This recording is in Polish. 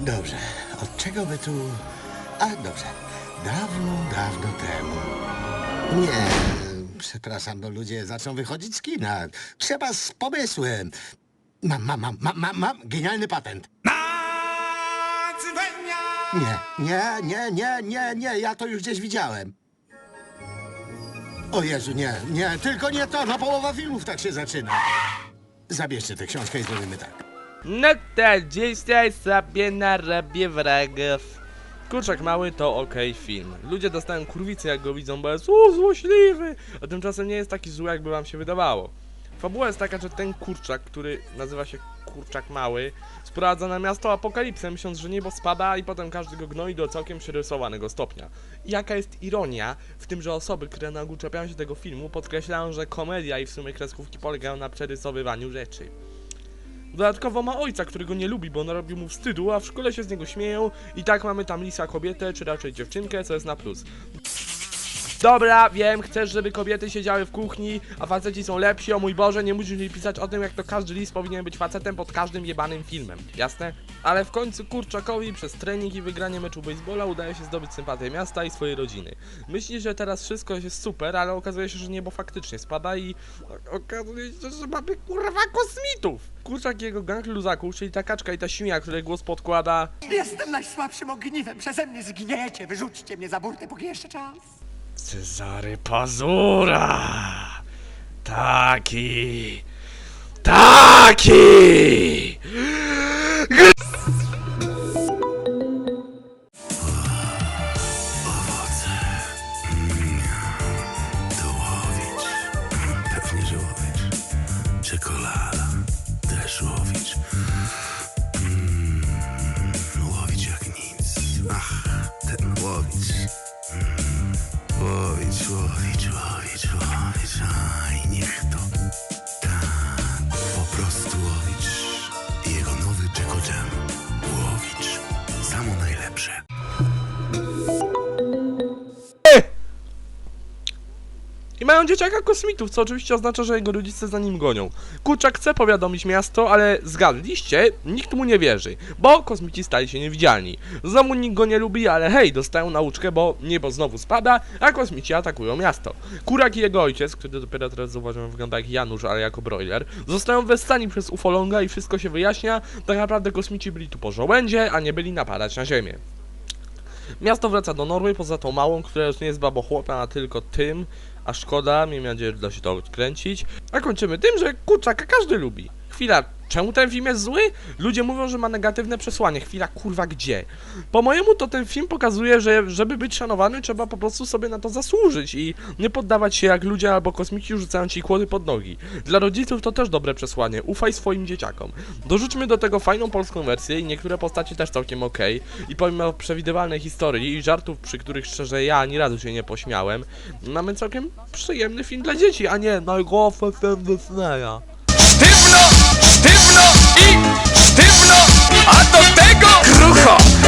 Dobrze, od czego by tu... A, dobrze. Dawno, dawno temu... Nie, przepraszam, bo ludzie zaczną wychodzić z kina. Trzeba z pomysłem. Mam, mam, mam, mam, mam, mam genialny patent. Nie, nie, nie, nie, nie, nie, ja to już gdzieś widziałem. O Jezu, nie, nie, tylko nie to, no połowa filmów tak się zaczyna. Zabierzcie tę książkę i zrobimy tak. No to dzisiaj sobie narobię wragów. Kurczak mały to okej film. Ludzie dostają kurwicy jak go widzą, bo jest u, złośliwy, a tymczasem nie jest taki zły jakby wam się wydawało. Fabuła jest taka, że ten kurczak, który nazywa się kurczak mały, sprowadza na miasto apokalipsę, myśląc, że niebo spada i potem każdy go gnoi do całkiem przerysowanego stopnia. I jaka jest ironia w tym, że osoby, które nagle czepiają się tego filmu, podkreślają, że komedia i w sumie kreskówki polegają na przerysowywaniu rzeczy. Dodatkowo ma ojca, którego nie lubi, bo narobił mu wstydu, a w szkole się z niego śmieją i tak mamy tam lisa kobietę, czy raczej dziewczynkę, co jest na plus. Dobra, wiem, chcesz, żeby kobiety siedziały w kuchni, a faceci są lepsi, o mój Boże, nie musisz mi pisać o tym, jak to każdy lis powinien być facetem pod każdym jebanym filmem, jasne? Ale w końcu Kurczakowi przez trening i wygranie meczu baseballa udaje się zdobyć sympatię miasta i swojej rodziny. Myśli, że teraz wszystko jest super, ale okazuje się, że niebo faktycznie spada i okazuje się, że mamy kurwa kosmitów! Kurczak i jego gang luzaków, czyli ta kaczka i ta świnia, której głos podkłada Jestem najsłabszym ogniwem. Przeze mnie zgniecie. Wyrzućcie mnie za burtę, póki jeszcze czas. Cezary Pazura! Taki! Taki! i człowiek, człowiek, człowiek, człowiek, niech to mają dzieciaka kosmitów, co oczywiście oznacza, że jego rodzice za nim gonią. Kurczak chce powiadomić miasto, ale zgadliście, nikt mu nie wierzy, bo kosmici stali się niewidzialni. Znowu nikt go nie lubi, ale hej, dostają nauczkę, bo niebo znowu spada, a kosmici atakują miasto. Kurak i jego ojciec, który dopiero teraz zauważyłem wygląda jak Janusz, ale jako broiler, zostają westani przez ufolonga i wszystko się wyjaśnia, tak naprawdę kosmici byli tu po żołędzie, a nie byli napadać na ziemię. Miasto wraca do normy, poza tą małą, która już nie jest babochłopem, a tylko tym, a szkoda, miejmy nadzieję, że da się to odkręcić. A kończymy tym, że kurczaka każdy lubi. Chwila, czemu ten film jest zły? Ludzie mówią, że ma negatywne przesłanie. Chwila, kurwa, gdzie? Po mojemu to ten film pokazuje, że żeby być szanowany, trzeba po prostu sobie na to zasłużyć i nie poddawać się jak ludzie albo kosmici rzucają ci kłody pod nogi. Dla rodziców to też dobre przesłanie. Ufaj swoim dzieciakom. Dorzućmy do tego fajną polską wersję i niektóre postacie też całkiem okej. I pomimo przewidywalnej historii i żartów, przy których szczerze ja ani razu się nie pośmiałem, mamy całkiem przyjemny film dla dzieci, a nie najgorszy film Disneya.